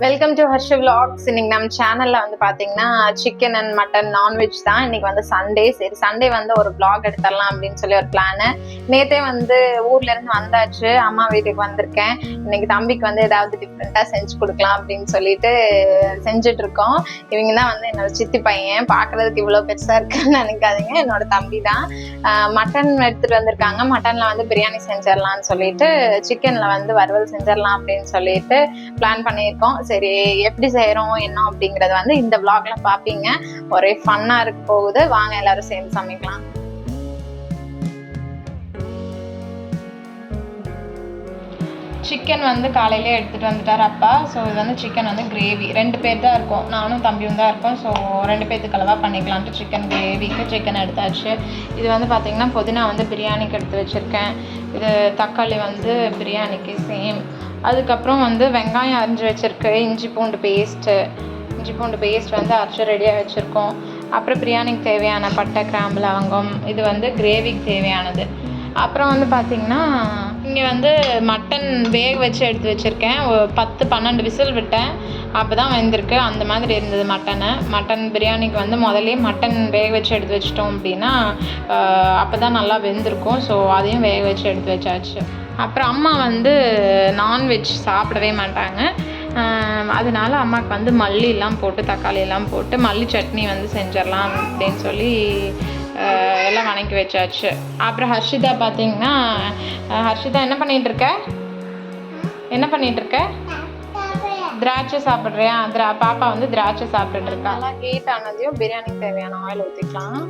Welcome to Harsh vlogs இன்னைக்கு நம்ம சேனல்ல வந்து பாத்தீங்கன்னா சிக்கன் அண்ட் மட்டன் நான்வெஜ் தான். இன்னைக்கு வந்து சண்டே சரி சண்டே வந்து ஒரு பிளாக் எடுத்துடலாம் அப்படின்னு சொல்லி ஒரு பிளான் நேத்தே வந்து ஊர்ல இருந்து வந்தாச்சு அம்மா வீட்டுக்கு வந்திருக்கேன். இன்னைக்கு தம்பிக்கு வந்து ஏதாவது டிஃப்ரெண்டா செஞ்சு கொடுக்கலாம் அப்படின்னு சொல்லிட்டு செஞ்சுட்டு இருக்கோம் இவங்க தான் வந்து என்னோட சித்தி பையன். பாக்குறதுக்கு இவ்வளவு பெருசா இருக்குன்னு நினைக்காதீங்க. என்னோட தம்பி தான் மட்டன் எடுத்துட்டு வந்திருக்காங்க. மட்டன்ல வந்து பிரியாணி செஞ்சிடலாம்னு சொல்லிட்டு சிக்கன்ல வந்து வறுவல் செஞ்சிடலாம் அப்படின்னு சொல்லிட்டு பிளான் பண்ணியிருக்கோம். சரி எப்படி செய்யறோம் என்ன அப்படிங்கறது வந்து இந்த vlogல பாப்பீங்க. ஒரே ஃபன்னா இருக்க போகுது. வாங்க எல்லாரும் சேர்ந்து சமைக்கலாம். சிக்கன் வந்து காலையிலே எடுத்துகிட்டு வந்துட்டார் அப்பா. ஸோ இது வந்து சிக்கன் வந்து கிரேவி ரெண்டு பேர் தான் இருக்கோம். நானும் தம்பியும் தான் இருக்கோம். ஸோ ரெண்டு பேர்த்துக்கு அளவாக பண்ணிக்கலான்ட்டு சிக்கன் கிரேவிக்கு சிக்கன் எடுத்தாச்சு. இது வந்து பார்த்திங்கன்னா புதினா வந்து பிரியாணிக்கு எடுத்து வச்சுருக்கேன். இது தக்காளி வந்து பிரியாணிக்கு சேம் அதுக்கப்புறம் வந்து வெங்காயம் அரிஞ்சு வச்சுருக்கு. இஞ்சி பூண்டு பேஸ்ட்டு இஞ்சி பூண்டு பேஸ்ட் வந்து அரைச்சி ரெடியாக வச்சுருக்கோம். அப்புறம் பிரியாணிக்கு தேவையான பட்டை கிராம்பு லவங்கம். இது வந்து கிரேவிக்கு தேவையானது. அப்புறம் வந்து பார்த்திங்கன்னா இங்கே வந்து மட்டன் வேக வச்சு எடுத்து வச்சுருக்கேன். ஒரு பத்து பன்னெண்டு விசில் விட்டேன். அப்போ தான் வந்திருக்கு. அந்த மாதிரி இருந்தது மட்டனை. மட்டன் பிரியாணிக்கு வந்து முதலே மட்டன் வேக வச்சு எடுத்து வச்சிட்டோம் அப்படின்னா அப்போ தான் நல்லா வெந்திருக்கும். ஸோ அதையும் வேக வச்சு எடுத்து வச்சாச்சு. அப்புறம் அம்மா வந்து நான்வெஜ் சாப்பிடவே மாட்டாங்க. அதனால அம்மாவுக்கு வந்து மல்லியெல்லாம் போட்டு தக்காளி எல்லாம் போட்டு மல்லி சட்னி வந்து செஞ்சிடலாம் அப்படின்னு சொல்லி எல்லாம் வணக்கி வச்சாச்சு. அப்புறம் ஹர்ஷிதா பார்த்தீங்கன்னா ஹர்ஷிதா என்ன பண்ணிகிட்டு இருக்க? என்ன பண்ணிகிட்டு இருக்க? திராட்சை சாப்பிட்றியா? திரா பாப்பா வந்து திராட்சை சாப்பிட்டுட்டு இருக்கா. நல்லா ஹீட் ஆனதையும் பிரியாணிக்கு தேவையான ஆயில் ஊற்றிக்கலாம்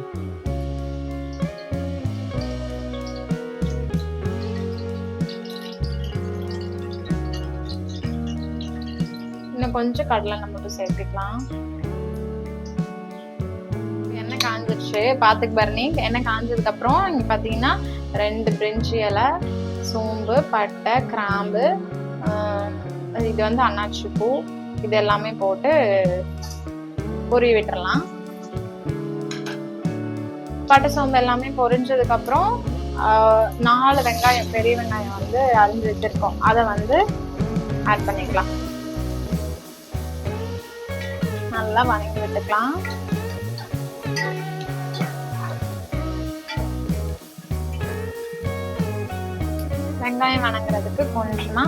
இன்னும் கொஞ்சம் கடலை மட்டும் சேர்த்துக்கலாம். எண்ணெய் காஞ்சிருச்சு. பார்த்துக்கு பரணி எண்ணெய் காஞ்சதுக்கு அப்புறம் இங்கே பார்த்தீங்கன்னா ரெண்டு பிரிஞ்சி இலை சோம்பு பட்டை கிராம்பு இது வந்து அன்னாச்சி பூ. இது எல்லாமே போட்டு பொரிய விட்டுறலாம். பட்டை சோம்பு எல்லாமே பொரிஞ்சதுக்கப்புறம் நாலு வெங்காயம் பெரிய வெங்காயம் வந்து அரிஞ்சு வச்சிருக்கோம். அதை வந்து ஆட் பண்ணிக்கலாம். நல்லா வணங்கி விட்டுக்கலாம். வெங்காயம் வணங்குறதுக்கு கொஞ்சமா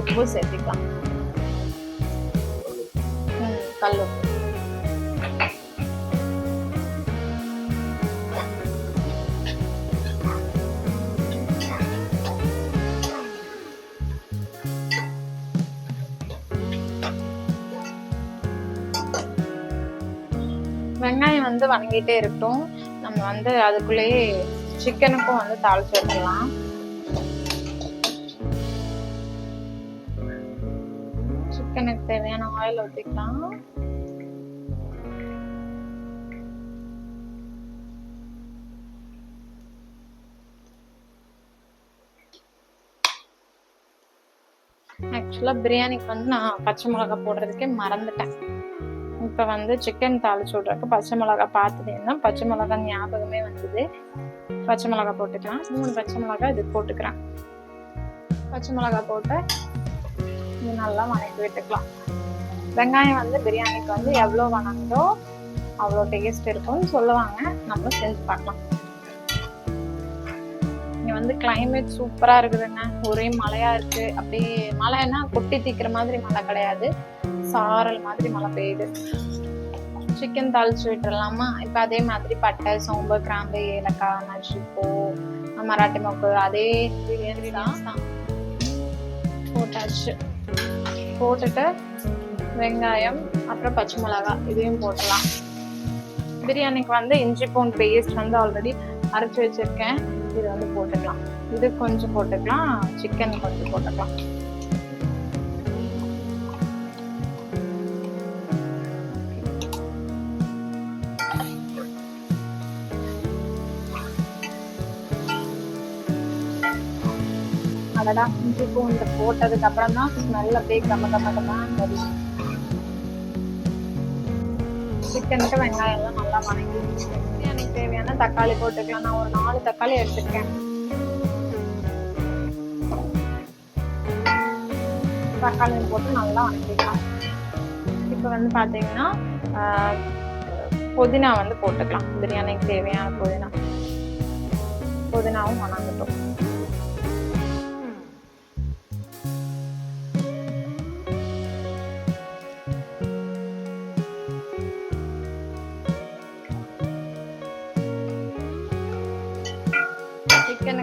உப்பு சேர்த்துக்கலாம். கல் உப்பு. வெங்காயம் வந்து வணங்கிட்டே இருக்கட்டும். நம்ம வந்து அதுக்குள்ளேயே சிக்கனுக்கும் வந்து தாளிச்சு வச்சிடலாம் சிக்கனுக்கு தேவையான ஆயில் ஊற்றிக்கலாம் ஆக்சுவலாக பிரியாணிக்கு வந்து நான் பச்சை மிளகா போடுறதுக்கே மறந்துட்டேன். இப்போ வந்து சிக்கன் தாளிச்சு விட்றதுக்கு பச்சை மிளகா பார்த்ததுன்னா பச்சை மிளகா ஞாபகமே வந்தது. பச்சை மிளகா போட்டுக்கலாம். மூணு பச்சை மிளகா இது போட்டுக்கிறேன். பச்சை மிளகா போட்டு இது நல்லா வணக்கி விட்டுக்கலாம். வெங்காயம் வந்து பிரியாணிக்கு வந்து எவ்வளோ வணங்குதோ அவ்வளோ டேஸ்ட் இருக்கும்னு சொல்லுவாங்க. நம்ம செஞ்சு பார்க்கலாம். இங்கே வந்து கிளைமேட் சூப்பராக இருக்குதுங்க. ஒரே மழையா இருக்கு. அப்படியே மழைன்னா கொட்டி தீக்கிற மாதிரி மழை கிடையாது. சாரல் மாதிரி மழை பெய்யுது. சிக்கன் தாளிச்சு விட்டுறலாமா இப்போ அதே மாதிரி பட்டை சோம்பு கிராம்பு ஏலக்காய் நச்சுப்பூ மராட்டி மொக்கு அதே தான் போட்டாச்சு. போட்டுட்டு வெங்காயம் அப்புறம் பச்சை மிளகாய் இதையும் போட்டலாம் பிரியாணிக்கு வந்து இஞ்சி பூண்டு பேஸ்ட் வந்து ஆல்ரெடி அரைச்சி வச்சிருக்கேன். இது வந்து போட்டுக்கலாம். இது கொஞ்சம் போட்டுக்கலாம். சிக்கன் கொஞ்சம் போட்டுக்கலாம். அடடா இஞ்சி பூண்டு போட்டதுக்கு அப்புறம் தான் ஸ்மெல் அப்படியே கம்ம கம்ம கமான்னு வரும். சிக்கனுக்கு வெங்காயம் எல்லாம் நல்லா வணங்கி பிரியாணிக்கு தேவையான தக்காளி போட்டுக்கலாம். நான் ஒரு நாலு தக்காளி எடுத்துருக்கேன். தக்காளி போட்டு நல்லா வணக்கிக்கலாம். இப்போ வந்து பார்த்தீங்கன்னா புதினா வந்து போட்டுக்கலாம். பிரியாணிக்கு தேவையான புதினா. புதினாவும் வணங்கட்டும்.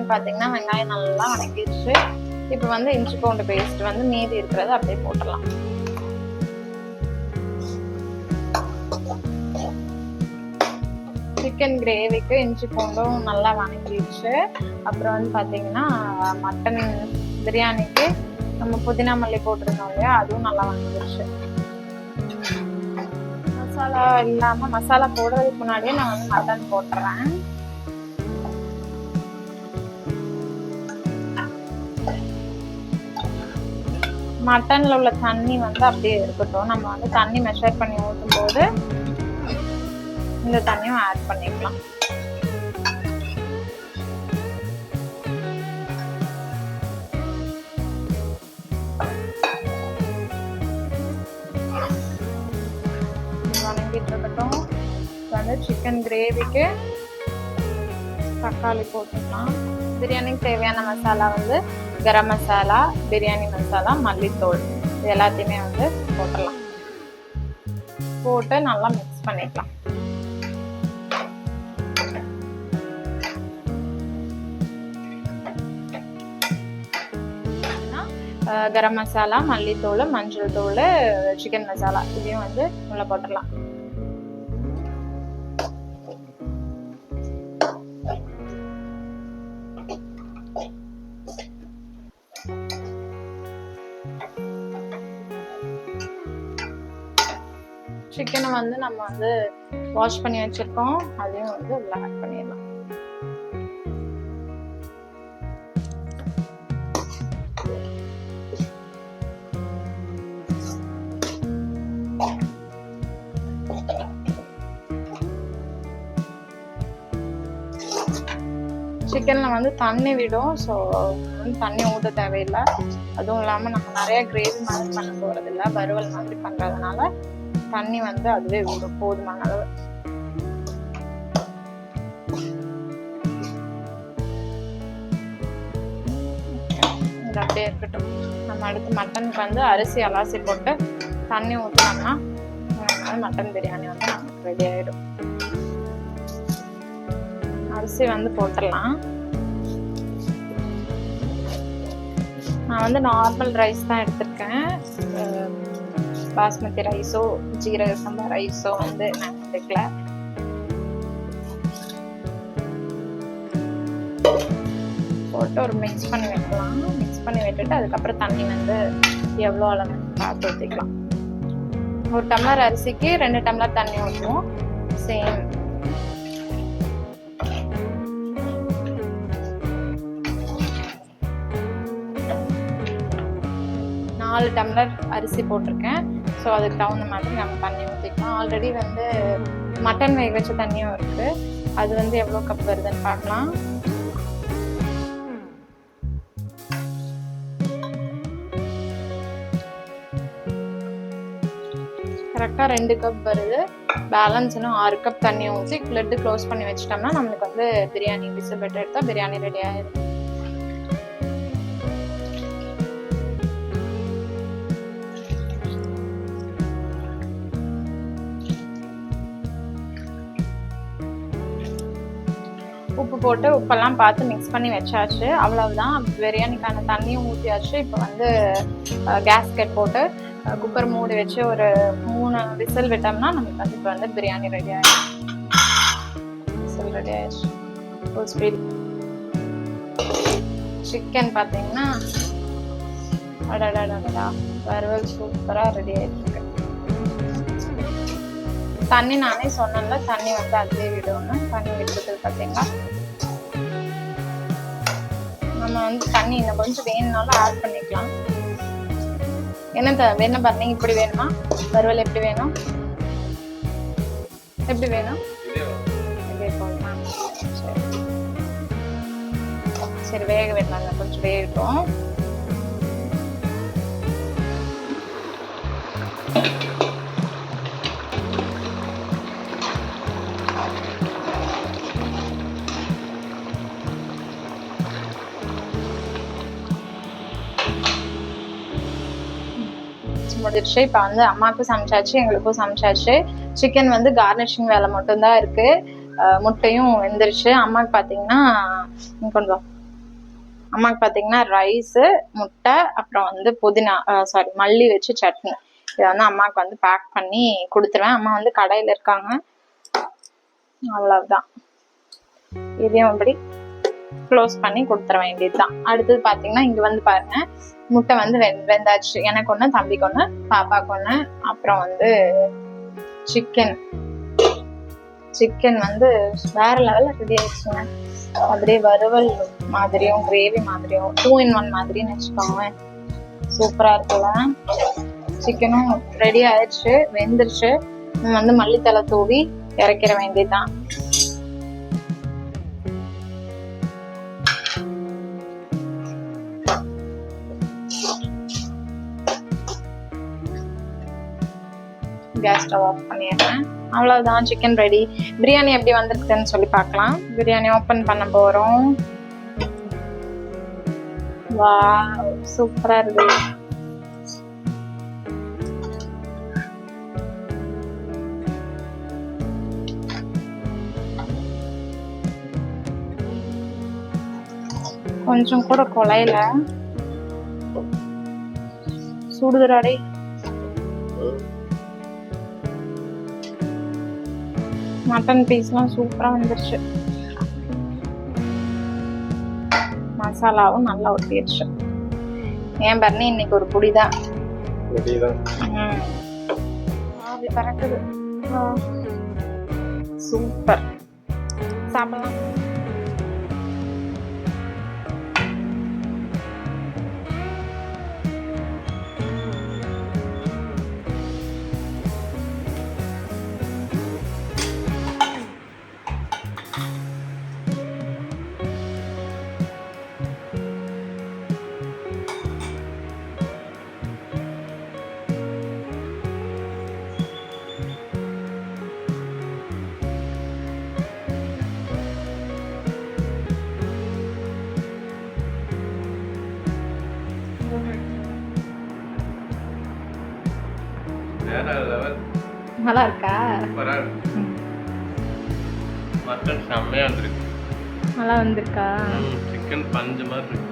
சிக்கனுக்கு பார்த்தீங்கன்னா வெங்காயம் நல்லா வணக்கிடுச்சு இப்போ வந்து இஞ்சி பூண்டு பேஸ்ட் வந்து மீதி இருக்கிறத அப்படியே போட்டுடலாம். சிக்கன் கிரேவிக்கு இஞ்சி பூண்டும் நல்லா வணங்கிடுச்சு அப்புறம் வந்து பார்த்தீங்கன்னா மட்டன் பிரியாணிக்கு நம்ம புதினா மல்லி போட்டிருந்தோம் இல்லையா அதுவும் நல்லா வணங்கிடுச்சு மசாலா இல்லாமல் மசாலா போடுறதுக்கு முன்னாடியே நான் வந்து மட்டன் போட்டுறேன். மட்டன்ல உள்ள தண்ணி வந்து அப்படியே இருக்கட்டும். நம்ம வந்து தண்ணி மெஷர் பண்ணி ஊற்றும் போது இந்த தண்ணியும் ஆட் பண்ணிக்கலாம். வணங்கிட்டு இருக்கட்டும். வந்து சிக்கன் கிரேவிக்கு தக்காளி போட்டுக்கலாம். பிரியாணிக்கு தேவையான மசாலா வந்து கரம் மசாலா பிரியாணி மசாலா மல்லித்தூள். இது எல்லாத்தையுமே வந்து போட்டுடலாம். போட்டு நல்லா மிக்ஸ் பண்ணிக்கலாம். கரம் மசாலா மல்லித்தூள் மஞ்சள் தூள் சிக்கன் மசாலா இதையும் வந்து உள்ள போட்டுடலாம். சிக்கனை வந்து நம்ம வந்து வாஷ் பண்ணி வச்சிருக்கோம். அதையும் வந்து உள்ள ஆட் பண்ணிடலாம். சிக்கனில் வந்து தண்ணி விடும். ஸோ வந்து தண்ணி ஊற்ற தேவையில்லை. அதுவும் இல்லாமல் நம்ம நிறைய கிரேவி மாதிரி பண்ண போகிறதில்ல வறுவல் மாதிரி பண்ணுறதுனால தண்ணி வந்து அதுவே விடும். போதுமான அளவு. இது அப்படியே இருக்கட்டும். நம்ம அடுத்து மட்டனுக்கு வந்து அரிசி அலாசி போட்டு தண்ணி ஊற்றினோம்னா மட்டன் பிரியாணி வந்து நமக்கு ரெடி ஆகிடும் அரிசி வந்து போட்டுடலாம். நான் வந்து நார்மல் ரைஸ் தான் எடுத்திருக்கேன். பாஸ்மதி ரைஸோ ஜீரக சம்பா ரைஸோ வந்து நான் எடுக்கல போட்டு ஒரு மிக்ஸ் பண்ணி வைக்கலாம் மிக்ஸ் பண்ணி விட்டுட்டு அதுக்கப்புறம் தண்ணி வந்து எவ்வளோ அளவு பார்த்து ஊற்றிக்கலாம் ஒரு டம்ளர் அரிசிக்கு ரெண்டு டம்ளர் தண்ணி ஊற்றுவோம் சேம் நாலு டம்ளர் அரிசி போட்டிருக்கேன் ஸோ அதுக்கு தகுந்த மாதிரி நம்ம தண்ணி ஊற்றிக்கலாம் ஆல்ரெடி வந்து மட்டன் வேக வச்ச தண்ணியும் இருக்குது அது வந்து எவ்வளோ கப் வருதுன்னு பார்க்கலாம். கரெக்டாக ரெண்டு கப் வருது. பேலன்ஸ் இன்னும் ஆறு கப் தண்ணி ஊற்றி லெட்டு க்ளோஸ் பண்ணி வச்சிட்டோம்னா நம்மளுக்கு வந்து பிரியாணி விசில் பெட்டு எடுத்தால் பிரியாணி ரெடி ஆயிடும் உப்பு போட்டு உப்பெல்லாம் பார்த்து மிக்ஸ் பண்ணி வச்சாச்சு. அவ்வளவுதான். பிரியாணிக்கான தண்ணியும் ஊற்றியாச்சு இப்போ வந்து கேஸ்கெட் போட்டு குக்கர் மூடி வச்சு ஒரு மூணு விசில் விட்டோம்னா நமக்கு வந்து இப்போ வந்து பிரியாணி ரெடி ஆகிடும் விசில் ரெடி ஆயிடுச்சு. ஃபுல் ஸ்பீட் சிக்கன் பார்த்தீங்கன்னா அடடா வறுவல் சூப்பராக ரெடி ஆயிட்டு இருக்கு. தண்ணி நானே சொன்னேன்ல தண்ணி வந்து அதே விடணும். தண்ணி விட்டுறது பார்த்தீங்களா நம்ம வந்து தண்ணி இன்னும் கொஞ்சம் வேணும்னாலும் ஆட் பண்ணிக்கலாம். என்ன த பாருங்க இப்படி வேணுமா? வறுவல் எப்படி வேணும்? எப்படி வேணும்? இதே போதுமா. சரி. சரி வேக வேண்டாங்க கொஞ்சம் வேகட்டும். முடிச்சு இப்போ வந்து அம்மாவுக்கும் சமைச்சாச்சு எங்களுக்கும் சமைச்சாச்சு. சிக்கன் வந்து கார்னிஷிங் வேலை மட்டும்தான் இருக்கு. முட்டையும் வெந்துருச்சு. அம்மாவுக்கு பார்த்தீங்கன்னா கொஞ்சம் அம்மாவுக்கு பார்த்தீங்கன்னா ரைஸு முட்டை அப்புறம் வந்து புதினா சாரி மல்லி வச்சு சட்னி. இதை வந்து அம்மாவுக்கு வந்து பேக் பண்ணி கொடுத்துருவேன். அம்மா வந்து கடையில் இருக்காங்க. அவ்வளவுதான். இதையும் அப்படி க்ளோஸ் பண்ணி கொடுத்துற வேண்டியதுதான். அடுத்தது பார்த்தீங்கன்னா இங்கே வந்து பாருங்க முட்டை வந்து வெந் வெந்தாச்சு. எனக்கு ஒன்று தம்பிக்கு ஒன்று பாப்பாக்கு ஒன்று அப்புறம் வந்து சிக்கன் சிக்கன் வந்து வேற லெவலில் ரெடி ஆயிடுச்சுங்க. அப்படியே வறுவல் மாதிரியும் கிரேவி மாதிரியும் டூ இன் ஒன் மாதிரின்னு வச்சுக்கோங்களேன். சூப்பராக இருக்குல்ல சிக்கனும் ரெடி ஆயிடுச்சு வெந்துருச்சு. வந்து மல்லித்தலை தூவி இறக்கிற வேண்டியதுதான். ஸ்டவ் ஆஃப் பண்ணிடுறேன் அவ்வளவுதான் சிக்கன் ரெடி பிரியாணி எப்படி வந்திருக்குன்னு சொல்லி பார்க்கலாம். பிரியாணி ஓப்பன் பண்ண போறோம். வா சூப்பரா இருக்கு. கொஞ்சம் கூட குலையில. சுடுதுறாடே மட்டன் பீஸ்லாம் சூப்பரா வந்துருச்சு. மசாலாவும் நல்லா ஒட்டிடுச்சு ஏன் பரணி இன்னைக்கு ஒரு புடிதான் பறக்குது. சூப்பர். சாப்பிடலாம். நல்லா இருக்கா மட்டன் செம்மையா வந்திருக்கு நல்லா வந்திருக்கா? சிக்கன் பஞ்சு மாதிரி இருக்கு.